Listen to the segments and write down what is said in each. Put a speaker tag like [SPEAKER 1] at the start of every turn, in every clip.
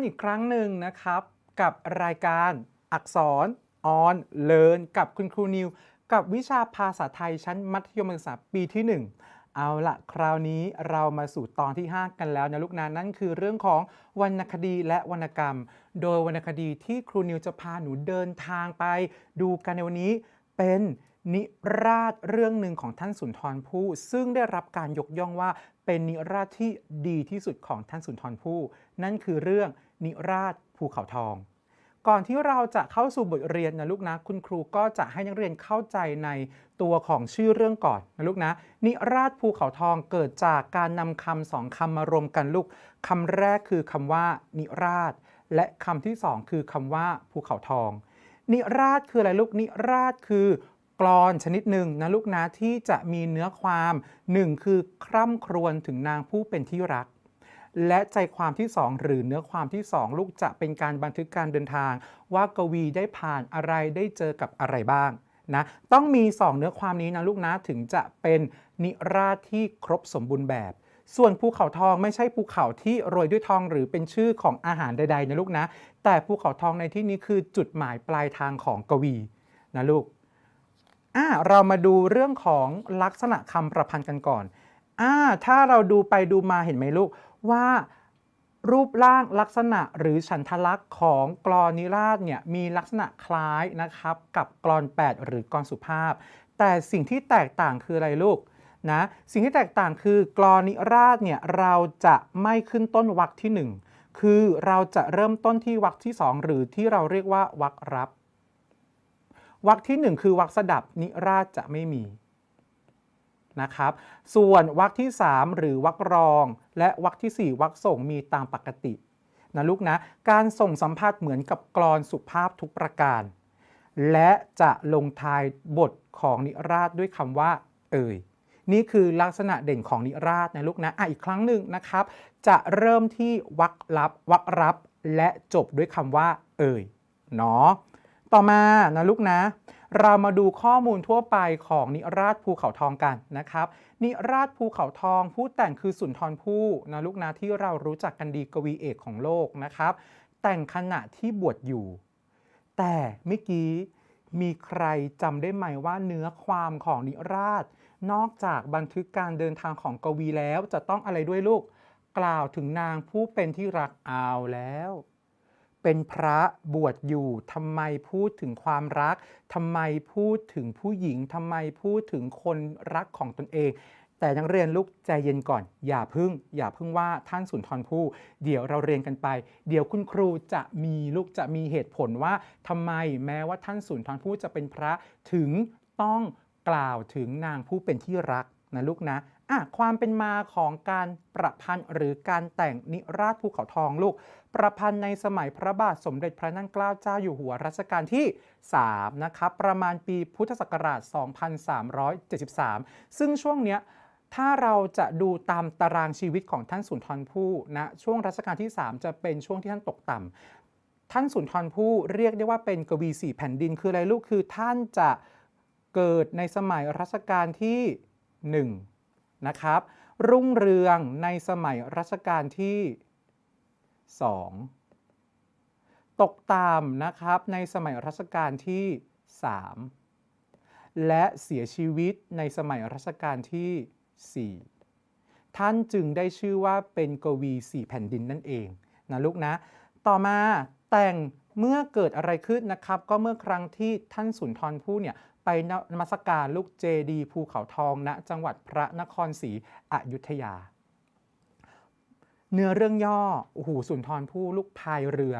[SPEAKER 1] กันอีกครั้งหนึ่งนะครับ กับรายการอักษรออนเลินกับคุณครูนิว กับวิชาภาษาไทยชั้นมัธยมศึกษาปีที่ 1 เอาละคราวนี้เรามาสู่ตอนที่ 5 กันแล้วนะลูกนะนั่นคือเรื่องของวรรณคดีและวรรณกรรม โดยวรรณคดีที่ครูนิวจะพาหนูเดินทางไป ดูกันในวันนี้เป็นนิราศเรื่องหนึ่งของท่านสุนทรภู่ซึ่งได้รับการยกย่องว่าเป็นนิราศที่ดีที่สุดของท่านสุนทรภู่นั่นคือเรื่อง นิราศภูเขาทอง ก่อนที่เราจะเข้าสู่บทเรียนนะลูกนะ คุณครูก็จะให้นักเรียนเข้าใจในตัวของชื่อเรื่องก่อนนะลูกนะ นิราศภูเขาทองเกิดจากการนำคำสองคำมารวมกันลูกคำแรกคือคำว่า นิราศและคำที่สองคือคำว่าภูเขาทอง นิราศคืออะไรลูกนิราศคือกรอนชนิดหนึ่งนะลูกนะที่จะมีเนื้อความหนึ่งคือคร่ำครวญถึงนางผู้เป็นที่รัก และใจความที่ 2 หรือเนื้อความที่ 2 ลูกจะเป็นการบันทึกการเดินทาง ว่ากวีได้ผ่านอะไรได้เจอกับอะไรบ้างนะต้องมี 2 เนื้อความนี้นะลูกนะถึงจะเป็นนิราศที่ครบสมบูรณ์แบบ ส่วนภูเขาทองไม่ใช่ภูเขาที่โรยด้วยทองหรือเป็นชื่อของอาหารใดๆนะลูกนะ แต่ภูเขาทองในที่นี้คือจุดหมายปลายทางของกวีนะลูกอ่าเรามาดูเรื่องของลักษณะคำประพันธ์กันก่อนอ่าถ้าเราดูไปดูมาเห็นไหมลูก ว่ารูปร่างลักษณะหรือฉันทลักษณ์ของกรอนนิราศเนี่ยมีลักษณะคล้ายนะครับกับกรอน 8 หรือกรอนสุภาพ แต่สิ่งที่แตกต่างคืออะไรลูกนะสิ่งที่แตกต่างคือกรอนนิราศเนี่ยเราจะไม่ขึ้นต้นวรรคที่ 1 คือเราจะเริ่มต้นที่วรรคที่ 2 หรือที่เราเรียกว่าวรรครับ วรรคที่ 1 คือวรรคสดับนิราศจะไม่มี นะครับ ส่วนวรรคที่ 3 หรือวรรครอง และวรรคที่ 4วรรคส่งมีตามปกตินะลูกนะ การส่งสัมภาษณ์เหมือนกับกรอนสุภาพทุกประการ และจะลงท้ายบทของนิราศด้วยคำว่า เอ่ย นี่คือลักษณะเด่นของนิราศนะลูกนะอะอีกครั้งหนึ่งนะครับ จะเริ่มที่วรรครับวรรครับ และจบด้วยคำว่า เอ่ยเนาะต่อมานะลูกนะ เรามาดูข้อมูลทั่วไปของนิราศภูเขาทองกันนะครับ นิราศภูเขาทองผู้แต่งคือสุนทรภู่นะลูกนะที่เรารู้จักกันดีกวีเอกของโลกนะครับ แต่งขณะที่บวชอยู่ แต่เมื่อกี้มีใครจำได้ไหมว่าเนื้อความของนิราศนอกจากบันทึกการเดินทางของกวีแล้วจะต้องอะไรด้วยลูก กล่าวถึงนางผู้เป็นที่รักเอาแล้ว เป็นพระบวชอยู่ทำไมพูดถึงความรักทำไมพูดถึงผู้หญิงทำไมพูดถึงคนรักของตนเอง แต่นักเรียนลูกใจเย็นก่อน อย่าพึ่ง อย่าพึ่งว่าท่านสุนทรภู่เดี๋ยวเราเรียนกันไป เดี๋ยวคุณครูจะมีลูกจะมีเหตุผลว่าทำไมแม้ว่าท่านสุนทรภู่จะเป็นพระถึงต้องกล่าวถึงนางผู้เป็นที่รักนะลูกนะอะความเป็นมาของการประพันธ์หรือการแต่งนิราศภูเขาทองลูก ประพันธ์ในสมัยพระบาทสมเด็จพระนั่งเกล้าเจ้าอยู่หัวรัชกาลที่ 3 นะครับ ประมาณปีพุทธศักราช 2373 ซึ่งช่วงเนี้ยถ้าเราจะดูตามตารางชีวิตของท่านสุนทรภู่นะช่วงรัชกาลที่ 3 จะเป็นช่วงที่ท่านตกต่ำท่านสุนทรภู่เรียกได้ว่าเป็นกวีสี่แผ่นดินคืออะไรลูกคือท่านจะเกิดในสมัยรัชกาลที่ 1 นะครับ รุ่งเรืองในสมัยรัชกาลที่ 2 ตกตามนะครับในสมัยรัชกาลที่ 3 และเสียชีวิตในสมัยรัชกาลที่ 4 ท่านจึงได้ชื่อว่าเป็นกวีสี่แผ่นดินนั่นเองนะลูกนะ ต่อมาแต่งเมื่อเกิดอะไรขึ้นนะครับ ก็เมื่อครั้งที่ท่านสุนทรภู่เนี่ยไปนมัสการลูกเจดีภูเขาทองณจังหวัดพระนครศรีอยุธยา เนื้อเรื่องย่อโอ้โหสุนทรภู่ลูกพายเรือ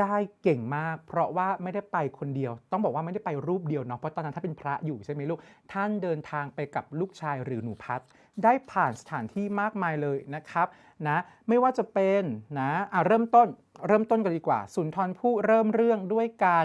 [SPEAKER 1] ได้เก่งมาก เพราะว่าไม่ได้ไปคนเดียว ต้องบอกว่าไม่ได้ไปรูปเดียวเนาะเพราะตอนนั้นถ้าเป็นพระอยู่ใช่ไหมลูก ท่านเดินทางไปกับลูกชายหรือหนูพัดได้ผ่านสถานที่มากมายเลยนะครับนะไม่ว่าจะเป็นนะอะเริ่มต้นเริ่มต้นกันดีกว่า สุนทรภู่เริ่มเรื่องด้วยการ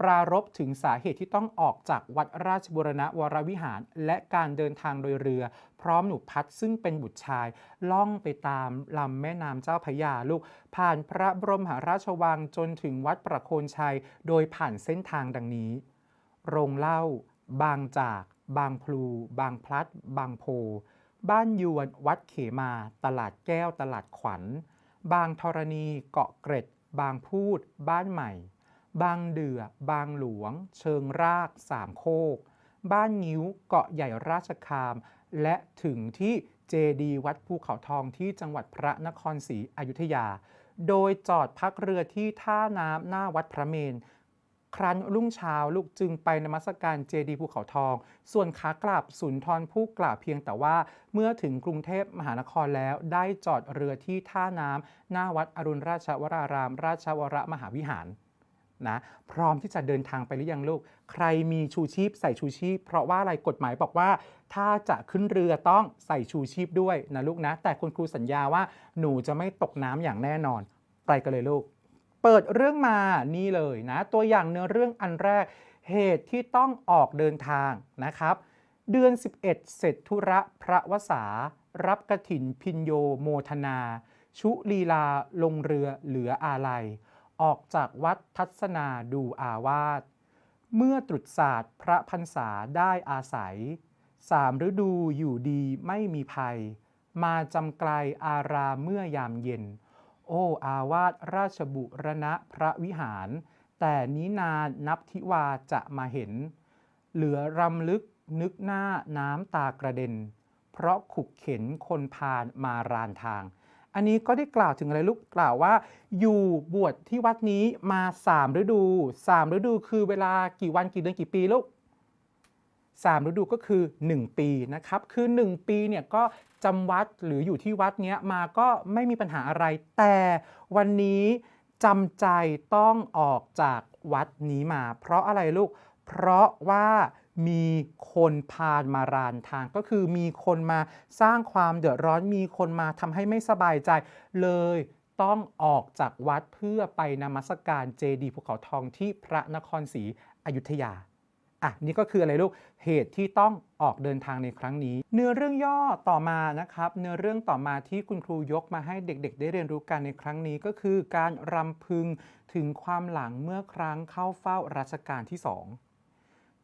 [SPEAKER 1] ปรารบถึงสาเหตุที่ต้องออกจากวัดราชบุรณะวรวิหาร และการเดินทางโดยเรือ พร้อมหนูพัดซึ่งเป็นบุตรชาย ล่องไปตามลำแม่น้ำเจ้าพยาลูก ผ่านพระบรมหาราชวังจนถึงวัดประโคนชัย โดยผ่านเส้นทางดังนี้ โรงเล้าบางจาก บางพลู บางพลัด บางโพ บ้านยวนวัดเขมา ตลาดแก้วตลาดขวัญ บางธรณี เกาะเกร็ด บางพูด บ้านใหม่ บางเดือบางหลวง เชิงรากสามโคก บ้านงิ้วเกาะใหญ่ราชคาม และถึงที่เจดีวัดภูเขาทองที่จังหวัดพระนครศรีอยุธยา โดยจอดพักเรือที่ท่าน้ำหน้าวัดพระเมน ครั้นรุ่งเช้าลูกจึงไปนมัสการเจดีภูเขาทอง ส่วนขากลับสุนทรผู้กล่าวเพียงแต่ว่าเมื่อถึงกรุงเทพมหานครแล้วได้จอดเรือที่ท่าน้ำหน้าวัดอรุณราชวราราม ราชวรมหาวิหาร นะพร้อมที่จะเดินทางไปหรือยังลูก ใครมีชูชีพใส่ชูชีพ เพราะว่าอะไรกฎหมายบอกว่า ถ้าจะขึ้นเรือต้องใส่ชูชีพด้วยนะลูกนะ แต่คุณครูสัญญาว่าหนูจะไม่ตกน้ำอย่างแน่นอน ไปกันเลยลูก เปิดเรื่องมานี่เลยนะ ตัวอย่างเนื้อเรื่องอันแรก เหตุที่ต้องออกเดินทางนะครับ เดือน 11 เสร็จธุระพระวสารับกระถินพินโยโมทนา ชุลีลาลงเรือเหลืออาลัย ออกจากวัดทัศนาดูอาวาส เมื่อตรุษศาสตร์พระพรรษาได้อาศัย สามฤดูอยู่ดีไม่มีภัย มาจำไกลอารามเมื่อยามเย็น โอ้อาวาสราชบุรณะพระวิหาร แต่นี้นานนับทิวาจะมาเห็น เหลือรำลึกนึกหน้าน้ำตากระเด็น เพราะขุกเข็นคนพาลมารานทาง อันนี้ก็ได้กล่าวถึงอะไรลูกกล่าวว่า อยู่บวชที่วัดนี้มา 3 ฤดู 3 ฤดูคือเวลากี่วันกี่เดือนกี่ปีลูก3ฤดูก็คือ 1 ปีนะครับ คือ 1 ปีเนี่ยก็จำวัดหรืออยู่ที่วัดเนี้ยมาก็ไม่มีปัญหาอะไร แต่วันนี้จำใจต้องออกจากวัดนี้มา เพราะอะไรลูก เพราะว่า มีคนพาลมารานทาง ก็คือมีคนมาสร้างความเดือดร้อนมีคนมาทำให้ไม่สบายใจเลยต้องออกจากวัดเพื่อไปนมัสการเจดีย์ภูเขาทองที่พระนครศรีอยุธยาอะนี่ก็คืออะไรลูกเหตุที่ต้องออกเดินทางในครั้งนี้ เนื้อเรื่องย่อต่อมานะครับเนื้อเรื่องต่อมาที่คุณครูยกมาให้เด็ก ๆ ได้เรียนรู้กันในครั้งนี้ก็คือการรำพึงถึงความหลังเมื่อครั้งเข้าเฝ้ารัชกาลที่สอง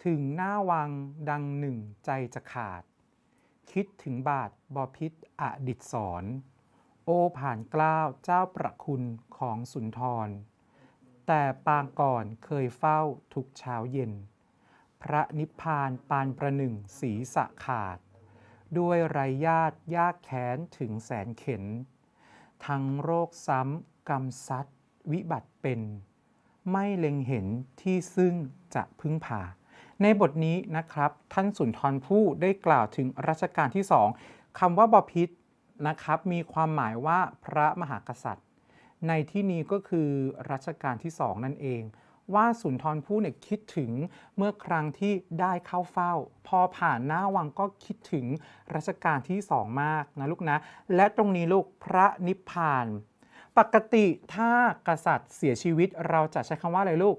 [SPEAKER 1] ถึงหน้าวังดังหนึ่งใจจะขาด คิดถึงบาทบอพิษอดิษสอนโอผ่านกล้าวเจ้าประคุณของสุนทร แต่ปางก่อนเคยเฝ้าทุกเช้าเย็น พระนิพพานปานประหนึ่งศีรษะขาด ด้วยไรญาติยากแค้นถึงแสนเข็น ทั้งโรคซ้ำกรรมซัดวิบัติเป็น ไม่เล็งเห็นที่ซึ่งจะพึ่งพา ในบทนี้นะครับท่านสุนทรภู่ได้กล่าวถึงรัชกาลที่สองคำว่าบพิษนะครับมีความหมายว่าพระมหากษัตริย์ ในที่นี้ก็คือรัชกาลที่สองนั่นเอง ว่าสุนทรภู่เนี่ยคิดถึงเมื่อครั้งที่ได้เข้าเฝ้า พอผ่านหน้าวังก็คิดถึงรัชกาลที่สองมากนะลูกนะ และตรงนี้ลูกพระนิพพาน ปกติถ้ากษัตริย์เสียชีวิตเราจะใช้คำว่าอะไรลูก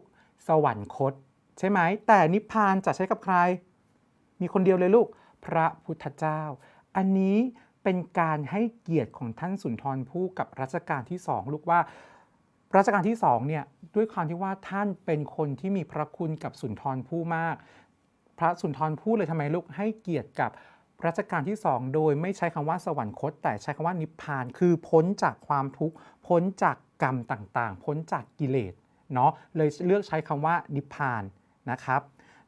[SPEAKER 1] สวรรคต ใช่ไหม แต่นิพพานจะใช้กับใคร มีคนเดียวเลยลูก พระพุทธเจ้า อันนี้เป็นการให้เกียรติของท่านสุนทรภู่กับรัชกาลที่สองลูกว่ารัชกาลที่สองเนี่ยด้วยความที่ว่าท่านเป็นคนที่มีพระคุณกับสุนทรภู่มาก พระสุนทรภู่เลยทำไมลูกให้เกียรติกับรัชกาลที่สองโดยไม่ใช้คำว่าสวรรคต แต่ใช้คำว่านิพพาน คือพ้นจากความทุกข์พ้นจากกรรมต่างๆ พ้นจากกิเลสเนาะเลยเลือกใช้คำว่านิพพาน นะครับ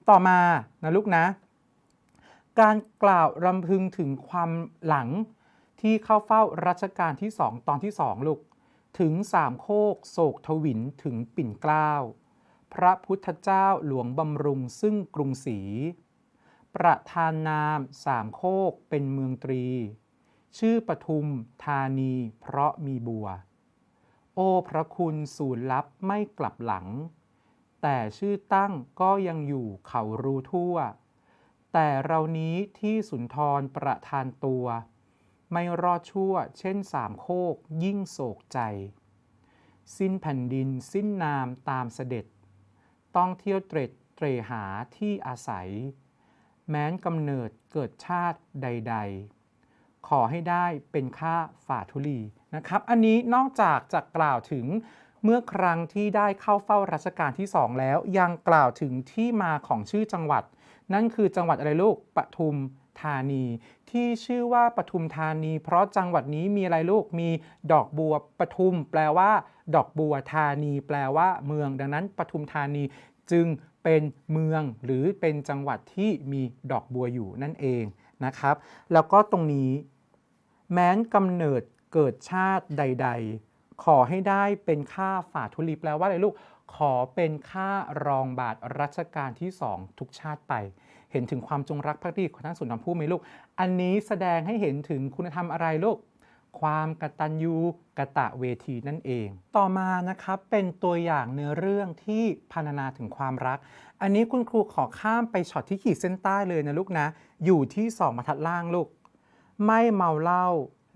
[SPEAKER 1] ต่อมานะลูกนะ การกล่าวรำพึงถึงความหลังที่เข้าเฝ้ารัชกาลที่สองตอนที่สองลูก ถึงสามโคกโศกทวินถึงปิ่นเกล้าพระพุทธเจ้าหลวงบำรุงซึ่งกรุงศรีประธานนามสามโคกเป็นเมืองตรี ชื่อปทุมธานีเพราะมีบัว โอ้พระคุณสูญลับไม่กลับหลัง แต่ชื่อตั้งก็ยังอยู่เขารู้ทั่ว แต่เรานี้ที่สุนทรประทานตัว ไม่รอดชั่วเช่นสามโคกยิ่งโศกใจ สิ้นแผ่นดินสิ้นนามตามเสด็จ ต้องเที่ยวเตร็ดเตรหาที่อาศัย แม้นกำเนิดเกิดชาติใด ๆ ขอให้ได้เป็นข้าฝ่าทุลีนะครับ อันนี้นอกจากจะกล่าวถึง เมื่อครั้งที่ได้เข้าเฝ้ารัชกาลที่สองแล้ว ยังกล่าวถึงที่มาของชื่อจังหวัด นั่นคือจังหวัดอะไรลูกปทุมธานี ที่ชื่อว่าปทุมธานี เพราะจังหวัดนี้มีอะไรลูกมีดอกบัวปทุม แปลว่า ดอกบัวธานี แปลว่า เมืองดังนั้นปทุมธานีจึงเป็นเมืองหรือเป็นจังหวัดที่มีดอกบัวอยู่นั่นเองนะครับ แล้วก็ตรงนี้ แม้นกำเนิดเกิดชาติใด ๆ ขอให้ได้เป็นข้าฝ่าทุลีแปลว่าอะไรลูก ขอเป็นข้ารองบาทรัชกาลที่สองทุกชาติไป เห็นถึงความจงรักภักดีของท่านสุนทรภู่ไหมลูก อันนี้แสดงให้เห็นถึงคุณธรรมอะไรลูก ความกตัญญูกะตะเวทีนั่นเอง ต่อมานะครับเป็นตัวอย่างเนื้อเรื่องที่พรรณนาถึงความรัก อันนี้คุณครูขอข้ามไปช็อตที่ขีดเส้นใต้เลยนะลูกนะ อยู่ที่สองบรรทัดล่างลูก ไม่เมาเหล้า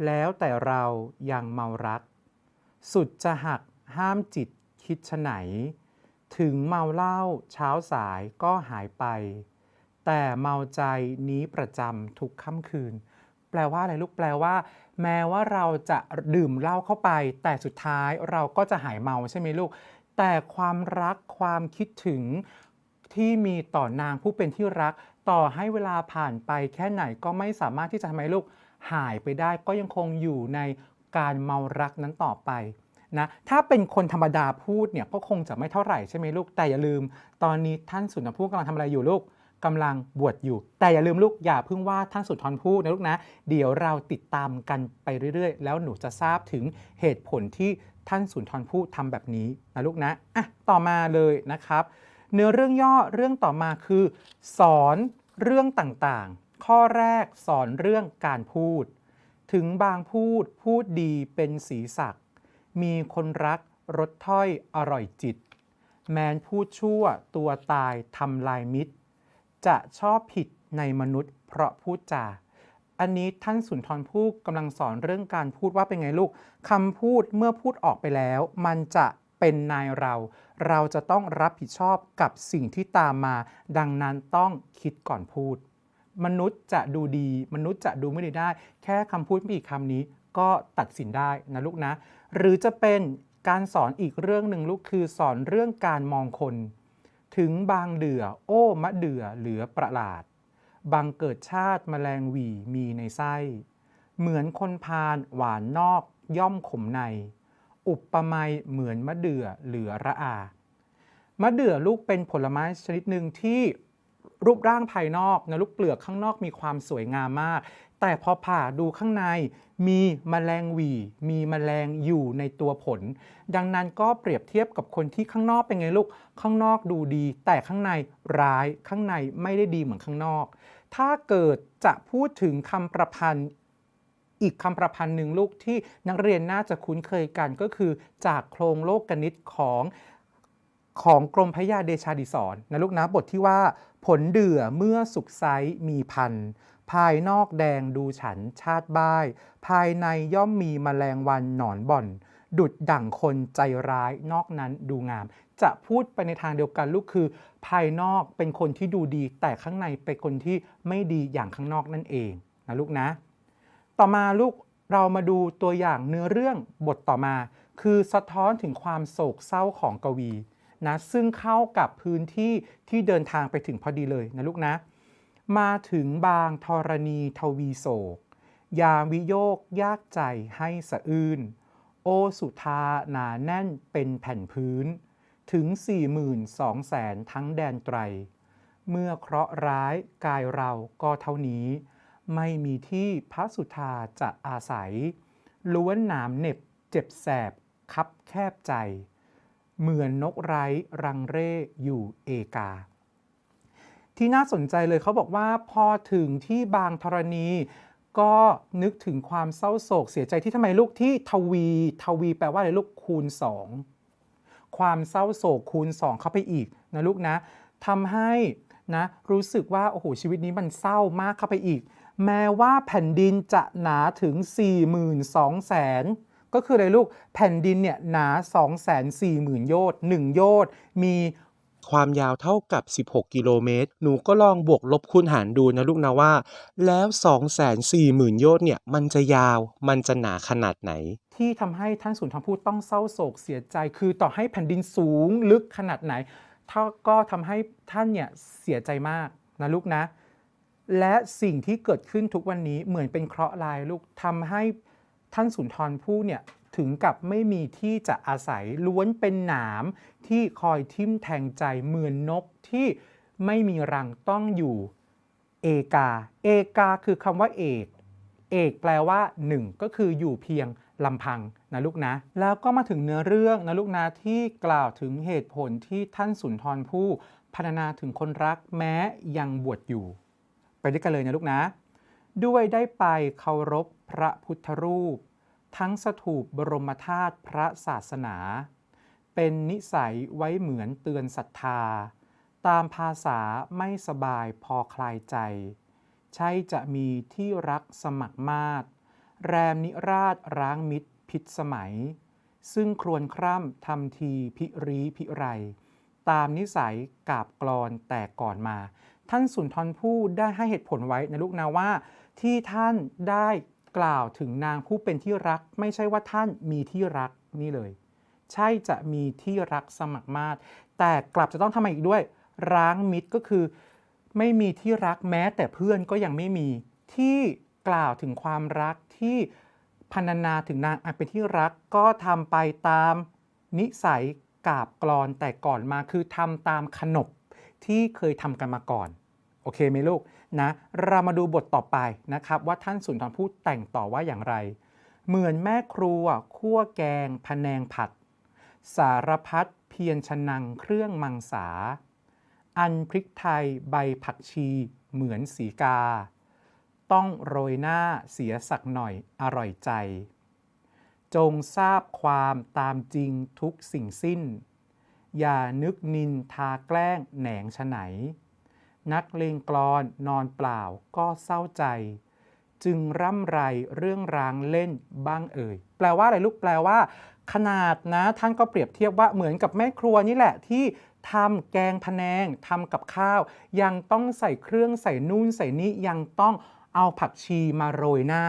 [SPEAKER 1] แล้วแต่เรายังเมารัก สุดจะหักห้ามจิตคิดชะไหน ถึงเมาเหล้าเช้าสายก็หายไป แต่เมาใจนี้ประจำทุกค่ำคืน แปลว่าอะไรลูกแปลว่า แม้ว่าเราจะดื่มเหล้าเข้าไป แต่สุดท้ายเราก็จะหายเมาใช่ไหมลูก แต่ความรักความคิดถึงที่มีต่อนางผู้เป็นที่รัก ต่อให้เวลาผ่านไปแค่ไหนก็ไม่สามารถที่จะทำให้ลูกหายไปได้ก็ยังคงอยู่ใน การเมารักนั้นต่อไปนะถ้าเป็นคนธรรมดาพูดเนี่ยก็คงจะไม่เท่าไหร่ใช่ไหมลูก แต่อย่าลืม ตอนนี้ท่านสุนทรภู่กำลังทำอะไรอยู่ลูกกำลังบวชอยู่ แต่อย่าลืมลูกอย่าเพิ่งว่าท่านสุนทรภู่นะลูกนะ เดี๋ยวเราติดตามกันไปเรื่อยๆ แล้วหนูจะทราบถึงเหตุผลที่ท่านสุนทรภู่ทำแบบนี้นะลูกนะอะต่อมาเลยนะครับ เนื้อเรื่องย่อเรื่องต่อมาคือ สอนเรื่องต่างๆ ข้อแรกสอนเรื่องการพูด ถึงบางพูดพูดดีเป็นสีสัก มีคนรักรสถ้อยอร่อยจิต แมนพูดชั่วตัวตายทำลายมิตร จะชอบผิดในมนุษย์ เพราะพูดจาอันนี้ท่านสุนทรภู่กำลังสอนเรื่องการพูดว่าเป็นไงลูกคำพูดเมื่อพูดออกไปแล้ว มันจะเป็นนายเรา เราจะต้องรับผิดชอบกับสิ่งที่ตามมา ดังนั้นต้องคิดก่อนพูด มนุษย์จะดูดี มนุษย์จะดูไม่ดีได้ แค่คำพูดไม่กี่คำนี้ก็ตัดสินได้นะลูกนะ หรือจะเป็นการสอนอีกเรื่องหนึ่งลูกคือสอนเรื่องการมองคน ถึงบางเดือ โอ้มะเดือเหลือประหลาด บางเกิดชาติแมลงหวีมีในไส้ เหมือนคนพาลหวานนอกย่อมขมใน อุปมาเหมือนมะเดือเหลือระอา มะเดือลูกเป็นผลไม้ชนิดหนึ่งที่ รูปร่างภายนอกนะลูกเปลือกข้างนอกมีความสวยงามมาก แต่พอผ่าดูข้างในมีแมลงหวี มีแมลงอยู่ในตัวผล ดังนั้นก็เปรียบเทียบกับคนที่ข้างนอกเป็นไงลูก ข้างนอกดูดี แต่ข้างในร้ายข้างในไม่ได้ดีเหมือนข้างนอก ถ้าเกิดจะพูดถึงคำประพันธ์อีกคำประพันธ์หนึ่งลูกที่นักเรียนน่าจะคุ้นเคยกันก็คือจากโครงโลกกนิตของของกรมพระยาเดชาดิศรนะลูกนะบทที่ว่า ผลเดือเมื่อสุกไซส์มีพัน ภายนอกแดงดูฉันชาติบ้าย ภายในย่อมมีแมลงวันหนอนบ่อน ดุดดั่งคนใจร้ายนอกนั้นดูงาม จะพูดไปในทางเดียวกันลูกคือ ภายนอกเป็นคนที่ดูดี แต่ข้างในเป็นคนที่ไม่ดีอย่างข้างนอกนั่นเองนะลูกนะ ต่อมาลูกเรามาดูตัวอย่างเนื้อเรื่องบทต่อมา คือสะท้อนถึงความโศกเศร้าของกวี นะซึ่งเข้ากับพื้นที่ที่เดินทางไปถึงพอดีเลยนะลูกนะ มาถึงบางธรณีทวีโศก ยามวิโยกยากใจให้สะอื้น โอสุธาหนาแน่นเป็นแผ่นพื้น ถึง 42แสนทั้งแดนไตร เมื่อเคราะห์ร้ายกายเราก็เท่านี้ ไม่มีที่พระสุธาจะอาศัย ล้วนหนามเหน็บเจ็บแสบคับแคบใจ เหมือนนกไร้รังเร่อยู่เอกา ที่น่าสนใจเลยเขาบอกว่าพอถึงที่บางธรณีก็นึกถึงความเศร้าโศกเสียใจที่ทำไมลูกที่ทวี ทวีแปลว่าอะไรลูกคูณ 2 ความเศร้าโศกคูณ 2 เข้าไปอีกนะลูกนะทำให้นะรู้สึกว่าโอ้โหชีวิตนี้มันเศร้ามากเข้าไปอีก แม้ว่าแผ่นดินจะหนาถึง 42แสน ก็คืออะไรลูกแผ่นดินเนี่ยหนา 2 4 0 0 0 0 โยชน์1โยชน์มี
[SPEAKER 2] ความยาวเท่ากับ 16 กิโลเมตร หนูก็ลองบวกลบคูณหารดูนะลูกนะว่า แล้ว 240,000 โยชน์เนี่ย มันจะยาว มันจะหนาขนาดไหน
[SPEAKER 1] ที่ทำให้ท่านสุนทรภู่ต้องเศร้าโศกเสียใจ คือต่อให้แผ่นดินสูงลึกขนาดไหนท่าก็ทำให้ท่านเนี่ยเสียใจมากนะลูกนะ และสิ่งที่เกิดขึ้นทุกวันนี้เหมือนเป็นเคราะห์ร้ายลูกทำให้ ท่านสุนทรภู่เนี่ยถึงกับไม่มีที่จะอาศัยล้วนเป็นหนามที่คอยทิ่มแทงใจเหมือนนกที่ไม่มีรังต้องอยู่เอกา เอกาคือคำว่าเอก เอกแปลว่าหนึ่งก็คืออยู่เพียงลำพังนะลูกนะ แล้วก็มาถึงเนื้อเรื่องนะลูกนะที่กล่าวถึงเหตุผลที่ท่านสุนทรภู่พรรณนาถึงคนรักแม้ยังบวชอยู่ ไปด้วยกันเลยนะลูกนะ ด้วยได้ไปเคารพ พระพุทธรูป ทั้งสถูปบรมธาตุพระศาสนา เป็นนิสัยไว้เหมือนเตือนศรัทธา ตามภาษาไม่สบายพอคลายใจ ใช่จะมีที่รักสมัครมาศแรมนิราชร้างมิตรพิษสมัย ซึ่งครวญคร่ำทำทีพิรีพิไร ตามนิสัยกาบกรอนแต่ก่อนมาท่านสุนทรภู่ได้ให้เหตุผลไว้ในลูกนะว่า ที่ท่านได้ กล่าวถึงนางผู้เป็นที่รัก ไม่ใช่ว่าท่านมีที่รักนี่เลย ใช่จะมีที่รักสมัครมาแต่กลับจะต้องทำอะไรอีกด้วย ร้างมิตรก็คือ ไม่มีที่รักแม้แต่เพื่อนก็ยังไม่มีที่กล่าวถึงความรักที่พรรณนาถึงนางอันเป็นที่รักก็ทำไปตามนิสัยกาบกรอนแต่ก่อนมาคือทำตามขนบที่เคยทำกันมาก่อน โอเคไหมลูก นะเรามาดูบทต่อไปนะครับ ว่าท่านสุนทรภู่แต่งต่อว่าอย่างไร เหมือนแม่ครัวคั่วแกงพะแนงผัด สารพัดเพียรชนังเครื่องมังสา อันพริกไทยใบผักชีเหมือนสีกา ต้องโรยหน้าเสียสักหน่อยอร่อยใจ จงทราบความตามจริงทุกสิ่งสิ้น อย่านึกนินทาแกล้งแหนงฉไหน นักเลงกรอนนอนเปล่าก็เศร้าใจ จึงร่ำไรเรื่องรางเล่นบ้างเอ่ย แปลว่าอะไรลูกแปลว่า ขนาดนะท่านก็เปรียบเทียบว่าเหมือนกับแม่ครัวนี่แหละที่ทำแกงพะแนงทำกับข้าว ยังต้องใส่เครื่องใส่นู่นใส่นี้ยังต้องเอาผักชีมาโรยหน้า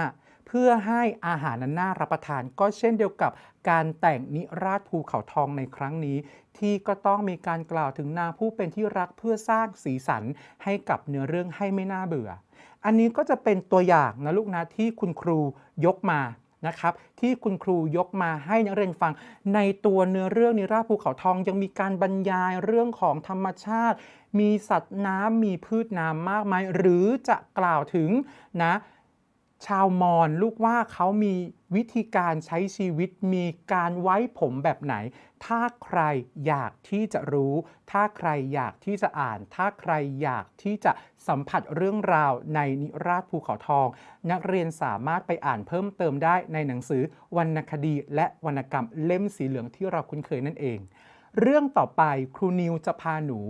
[SPEAKER 1] พื่อให้อาหารนั้นน่ารับประทาน ก็เช่นเดียวกับการแต่งนิราชภูเขาทองในครั้งนี้ ที่ก็ต้องมีการกล่าวถึงนางผู้เป็นที่รักเพื่อสร้างสีสันให้กับเนื้อเรื่องให้ไม่น่าเบื่อ อันนี้ก็จะเป็นตัวอย่างนะลูกนะที่คุณครูยกมานะครับที่คุณครูยกมาให้นักเรียนฟัง ในตัวเนื้อเรื่องนิราภูเขาทองยังมีการบรรยายเรื่องของธรรมชาติ มีสัตว์น้ำมีพืชน้ำมากมาย หรือจะกล่าวถึงนะ ชาวมอญลูกว่าเขามีวิธีการใช้ชีวิตมีการไว้ผมแบบไหน ถ้าใครอยากที่จะรู้ ถ้าใครอยากที่จะอ่าน ถ้าใครอยากที่จะสัมผัสเรื่องราวในนิราชภูเขาทอง นักเรียนสามารถไปอ่านเพิ่มเติมได้ในหนังสือวรรณคดี และวรรณกรรมเล่มสีเหลืองที่เราคุ้นเคยนั่นเอง เรื่องต่อไปครูนิวจะพาหนู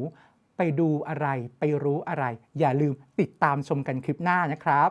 [SPEAKER 1] ไปดูอะไร ไปรู้อะไร อย่าลืมติดตามชมกันคลิปหน้านะครับ